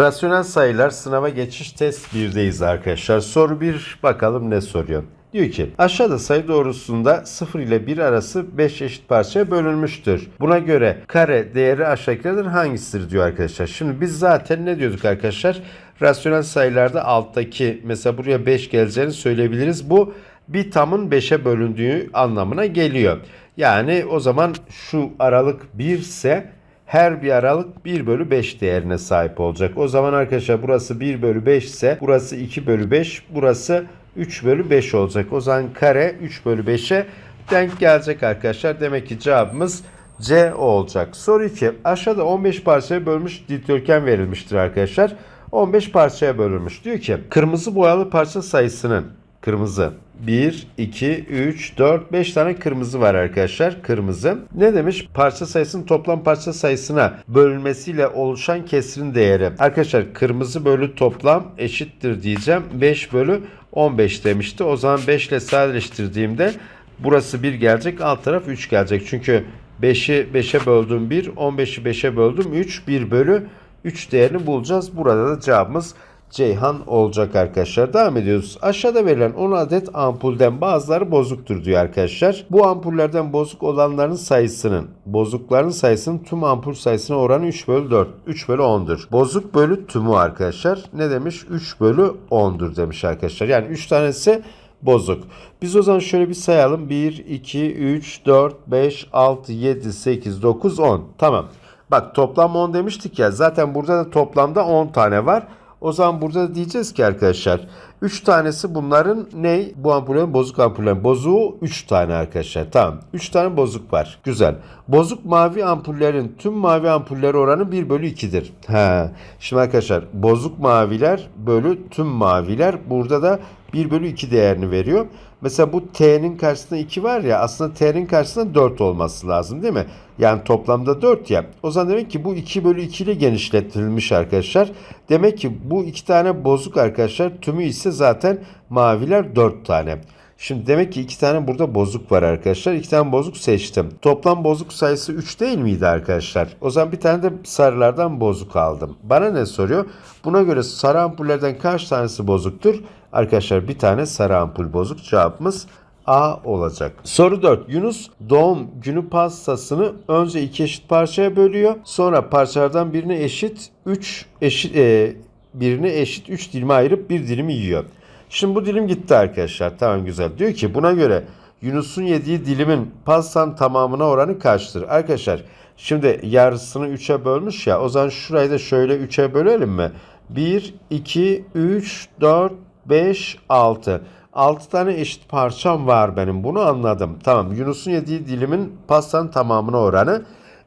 Rasyonel sayılar sınava geçiş test 1'deyiz arkadaşlar. Soru 1 bakalım ne soruyor. Diyor ki aşağıda sayı doğrusunda 0 ile 1 arası 5 eşit parçaya bölünmüştür. Buna göre kare değeri aşağıdakilerden hangisidir diyor arkadaşlar. Şimdi biz zaten ne diyorduk arkadaşlar? Rasyonel sayılarda alttaki mesela buraya 5 geleceğini söyleyebiliriz. Bu bir tamın 5'e bölündüğü anlamına geliyor. Yani o zaman şu aralık 1 ise her bir aralık 1 bölü 5 değerine sahip olacak. O zaman arkadaşlar burası 1 bölü 5 ise burası 2 bölü 5 burası 3 bölü 5 olacak. O zaman kare 3 bölü 5'e denk gelecek arkadaşlar. Demek ki cevabımız C olacak. Soru 2. Aşağıda 15 parçaya bölmüş dikdörtgen verilmiştir arkadaşlar. 15 parçaya bölünmüş. Diyor ki kırmızı boyalı parça sayısının kırmızı 1, 2, 3, 4, 5 tane kırmızı var arkadaşlar. Kırmızı. Ne demiş? Parça sayısının toplam parça sayısına bölünmesiyle oluşan kesirin değeri. Arkadaşlar kırmızı bölü toplam eşittir diyeceğim. 5 bölü 15 demişti. O zaman 5 ile sadeleştirdiğimde burası 1 gelecek. Alt taraf 3 gelecek. Çünkü 5'i 5'e böldüm 1, 15'i 5'e böldüm 3, 1 bölü 3 değerini bulacağız. Burada da cevabımız Ceyhan olacak arkadaşlar. Devam ediyoruz. Aşağıda verilen 10 adet ampulden bazıları bozuktur diyor arkadaşlar. Bu ampullerden bozuk olanların sayısının, bozukların sayısının tüm ampul sayısına oranı 3 bölü 4. 3 bölü 10'dur. Bozuk bölü tümü arkadaşlar. Ne demiş? 3 bölü 10'dur demiş arkadaşlar. Yani 3 tanesi bozuk. Biz o zaman şöyle bir sayalım. 1, 2, 3, 4, 5, 6, 7, 8, 9, 10. Tamam. Bak toplam 10 demiştik ya. Zaten burada da toplamda 10 tane var. O zaman burada da diyeceğiz ki arkadaşlar 3 tanesi bunların ne? Bu ampullerin bozuk ampullerin. Bozuğu 3 tane arkadaşlar. Tamam. 3 tane bozuk var. Güzel. Bozuk mavi ampullerin tüm mavi ampuller oranı 1 bölü 2'dir. He. Şimdi arkadaşlar bozuk maviler bölü tüm maviler burada da 1 bölü 2 değerini veriyor. Mesela bu t'nin karşısında 2 var ya aslında t'nin karşısında 4 olması lazım değil mi? Yani toplamda 4 ya. O zaman demek ki bu 2 bölü 2 ile genişletilmiş arkadaşlar. Demek ki bu iki tane bozuk arkadaşlar tümü ise zaten maviler 4 tane. Şimdi demek ki iki tane burada bozuk var arkadaşlar. İki tane bozuk seçtim. Toplam bozuk sayısı 3 değil miydi arkadaşlar? O zaman bir tane de sarılardan bozuk aldım. Bana ne soruyor? Buna göre sarı ampullerden kaç tanesi bozuktur? Arkadaşlar bir tane sarı ampul bozuk. Cevabımız A olacak. Soru 4. Yunus doğum günü pastasını önce iki eşit parçaya bölüyor. Sonra parçalardan birini eşit 3 eşit e, birini eşit 3 dilime ayırıp bir dilimi yiyor. Şimdi bu dilim gitti arkadaşlar. Tamam güzel. Diyor ki buna göre Yunus'un yediği dilimin pastanın tamamına oranı kaçtır? Arkadaşlar şimdi yarısını 3'e bölmüş ya. O zaman şurayı da şöyle 3'e bölelim mi? 1, 2, 3, 4, 5, 6. 6 tane eşit parçam var benim. Bunu anladım. Tamam. Yunus'un yediği dilimin pastanın tamamına oranı.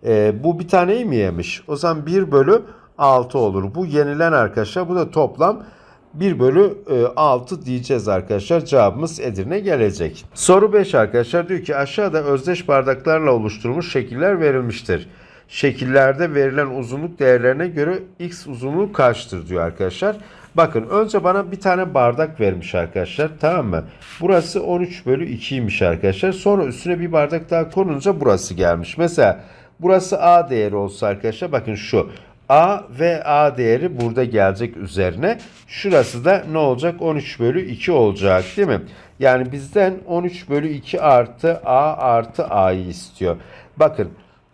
Ee, bu bir taneyi mi yemiş? O zaman 1 bölü 6 olur. Bu yenilen arkadaşlar. Bu da toplam 1 bölü e, 6 diyeceğiz arkadaşlar. Cevabımız Edirne gelecek. Soru 5 arkadaşlar diyor ki aşağıda özdeş bardaklarla oluşturulmuş şekiller verilmiştir. Şekillerde verilen uzunluk değerlerine göre x uzunluğu kaçtır diyor arkadaşlar. Bakın önce bana bir tane bardak vermiş arkadaşlar. Tamam mı? Burası 13 bölü 2'ymiş arkadaşlar. Sonra üstüne bir bardak daha konunca burası gelmiş. Mesela burası A değeri olsa arkadaşlar bakın şu. A ve A değeri burada gelecek üzerine. Şurası da ne olacak? 13 bölü 2 olacak değil mi? Yani bizden 13 bölü 2 artı A artı A'yı istiyor. Bakın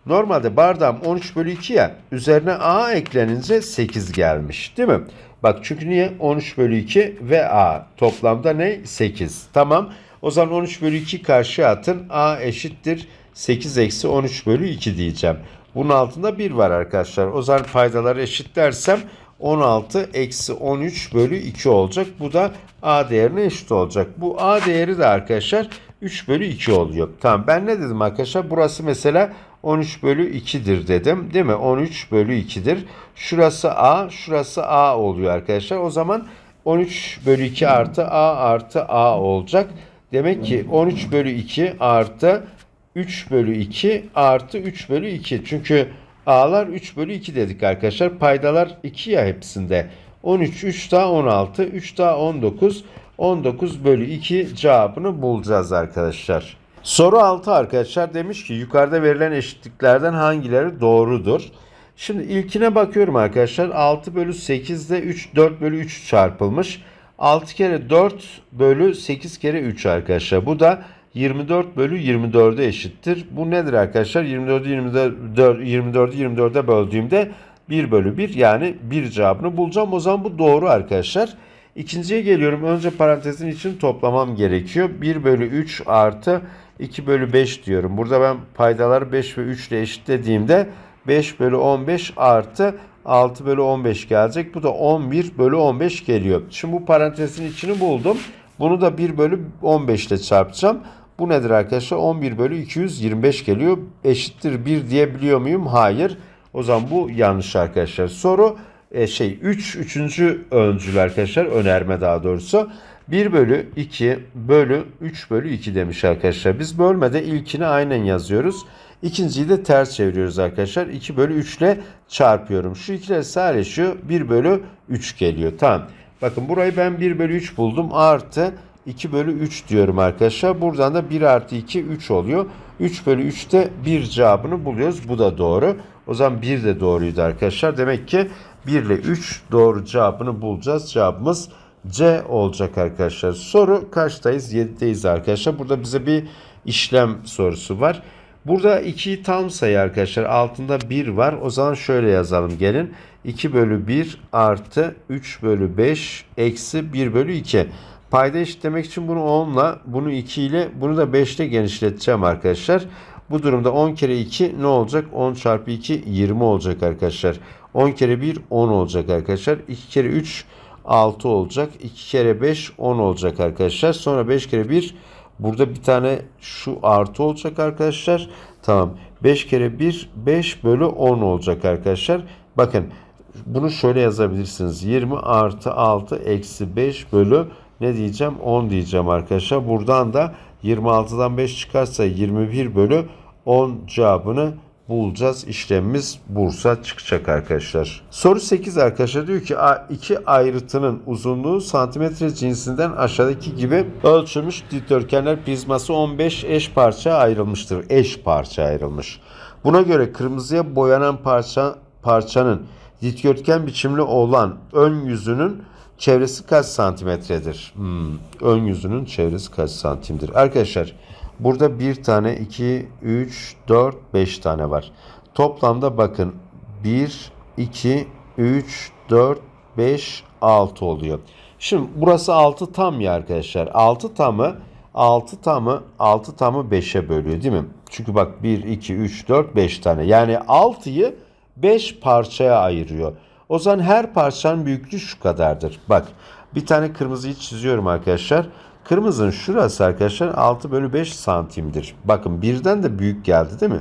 normalde bardağım 13 bölü 2 ya üzerine A eklenince 8 gelmiş değil mi? Bak çünkü niye? 13 bölü 2 ve A. Toplamda ne? 8. Tamam. O zaman 13 bölü 2 karşıya atın. A eşittir 8 eksi 13 bölü 2 diyeceğim. Bunun altında 1 var arkadaşlar. O zaman paydaları eşitlersem 16 eksi 13 bölü 2 olacak. Bu da A değerine eşit olacak. Bu A değeri de arkadaşlar 3 bölü 2 oluyor. Tamam ben ne dedim arkadaşlar? Burası mesela 13 bölü 2'dir dedim. Değil mi? 13 bölü 2'dir. Şurası A, şurası A oluyor arkadaşlar. O zaman 13 bölü 2 artı A artı A olacak. Demek ki 13 bölü 2 artı 3 bölü 2 artı 3 bölü 2. Çünkü A'lar 3 bölü 2 dedik arkadaşlar. Paydalar 2 ya hepsinde. 13, 3 daha 16, 3 daha 19. 19 bölü 2 cevabını bulacağız arkadaşlar. Soru 6 arkadaşlar demiş ki yukarıda verilen eşitliklerden hangileri doğrudur? Şimdi ilkine bakıyorum arkadaşlar. 6 bölü 8 ile 3, 4 bölü 3 çarpılmış. 6 kere 4 bölü 8 kere 3 arkadaşlar. Bu da 24 bölü 24'e eşittir. Bu nedir arkadaşlar? 24'ü 24, 24'ü 24'e böldüğümde 1 bölü 1 yani 1 cevabını bulacağım. O zaman bu doğru arkadaşlar. İkinciye geliyorum. Önce parantezin için toplamam gerekiyor. 1 bölü 3 artı 2 bölü 5 diyorum. Burada ben paydaları 5 ve 3 ile eşitlediğimde 5 bölü 15 artı 6 bölü 15 gelecek. Bu da 11 bölü 15 geliyor. Şimdi bu parantezin içini buldum. Bunu da 1 bölü 15 ile çarpacağım. Bu nedir arkadaşlar? 11 bölü 225 geliyor. Eşittir 1 diyebiliyor muyum? Hayır. O zaman bu yanlış arkadaşlar. Soru e, şey 3 3. öncül arkadaşlar önerme daha doğrusu 1 bölü 2 bölü 3 bölü 2 demiş arkadaşlar. Biz bölmede ilkini aynen yazıyoruz. İkinciyi de ters çeviriyoruz arkadaşlar. 2 bölü 3 ile çarpıyorum. Şu ikiler sadeleşiyor. 1 bölü 3 geliyor. Tamam. Bakın burayı ben 1 bölü 3 buldum. Artı 2 bölü 3 diyorum arkadaşlar. Buradan da 1 artı 2 3 oluyor. 3 bölü 3'te 1 cevabını buluyoruz. Bu da doğru. O zaman 1 de doğruydu arkadaşlar. Demek ki 1 ile 3 doğru cevabını bulacağız. Cevabımız C olacak arkadaşlar. Soru kaçtayız? 7'deyiz arkadaşlar. Burada bize bir işlem sorusu var. Burada 2'yi tam sayı arkadaşlar. Altında 1 var. O zaman şöyle yazalım gelin. 2 bölü 1 artı 3 bölü 5 eksi 1 bölü 2. Payda eşitlemek için bunu 10 ile bunu 2 ile bunu da 5 ile genişleteceğim arkadaşlar. Bu durumda 10 kere 2 ne olacak? 10 çarpı 2 20 olacak arkadaşlar. 10 kere 1 10 olacak arkadaşlar. 2 kere 3 6 olacak. 2 kere 5 10 olacak arkadaşlar. Sonra 5 kere 1 burada bir tane şu artı olacak arkadaşlar. Tamam. 5 kere 1 5 bölü 10 olacak arkadaşlar. Bakın bunu şöyle yazabilirsiniz. 20 artı 6 eksi 5 bölü ne diyeceğim? 10 diyeceğim arkadaşlar. Buradan da 26'dan 5 çıkarsa 21 bölü 10 cevabını bulacağız. İşlemimiz Bursa çıkacak arkadaşlar. Soru 8 arkadaşlar diyor ki iki ayrıtının uzunluğu santimetre cinsinden aşağıdaki gibi ölçülmüş dikdörtgenler prizması 15 eş parça ayrılmıştır. Eş parça ayrılmış. Buna göre kırmızıya boyanan parça parçanın dikdörtgen biçimli olan ön yüzünün çevresi kaç santimetredir? Hmm, ön yüzünün çevresi kaç santimdir? Arkadaşlar burada bir tane, iki, üç, dört, beş tane var. Toplamda bakın 1, 2, 3, 4, 5, 6 oluyor. Şimdi burası 6 tam ya arkadaşlar. 6 tamı 6 tamı 6 tamı 5'e bölüyor değil mi? Çünkü bak 1, 2, 3, 4, 5 tane. Yani 6'yı 5 parçaya ayırıyor. O zaman her parçanın büyüklüğü şu kadardır. Bak bir tane kırmızıyı çiziyorum arkadaşlar. Kırmızının şurası arkadaşlar 6 bölü 5 santimdir. Bakın birden de büyük geldi değil mi?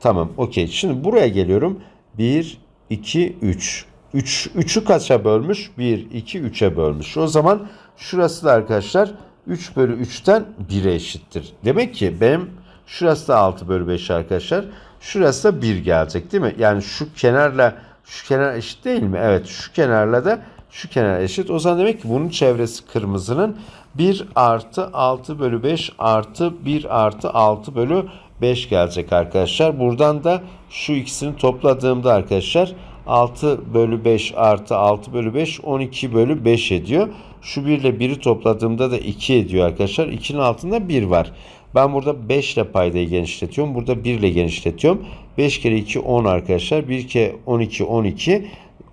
Tamam okey. Şimdi buraya geliyorum. 1, 2, 3. 3 3'ü kaça bölmüş? 1, 2, 3'e bölmüş. O zaman şurası da arkadaşlar 3 bölü 3'ten 1'e eşittir. Demek ki benim şurası da 6 bölü 5 arkadaşlar. Şurası da 1 gelecek değil mi? Yani şu kenarla şu kenar eşit değil mi? Evet şu kenarla da şu kenar eşit. O zaman demek ki bunun çevresi kırmızının 1 artı 6 bölü 5 artı 1 artı 6 bölü 5 gelecek arkadaşlar. Buradan da şu ikisini topladığımda arkadaşlar 6 bölü 5 artı 6 bölü 5 12 bölü 5 ediyor. Şu 1 ile 1'i topladığımda da 2 ediyor arkadaşlar. 2'nin altında 1 var. Ben burada 5 ile paydayı genişletiyorum. Burada 1 ile genişletiyorum. 5 kere 2 10 arkadaşlar. 1 kere 12 12.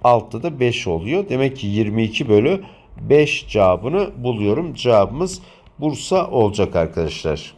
Altta da 5 oluyor. Demek ki 22 bölü 5 cevabını buluyorum. Cevabımız Bursa olacak arkadaşlar.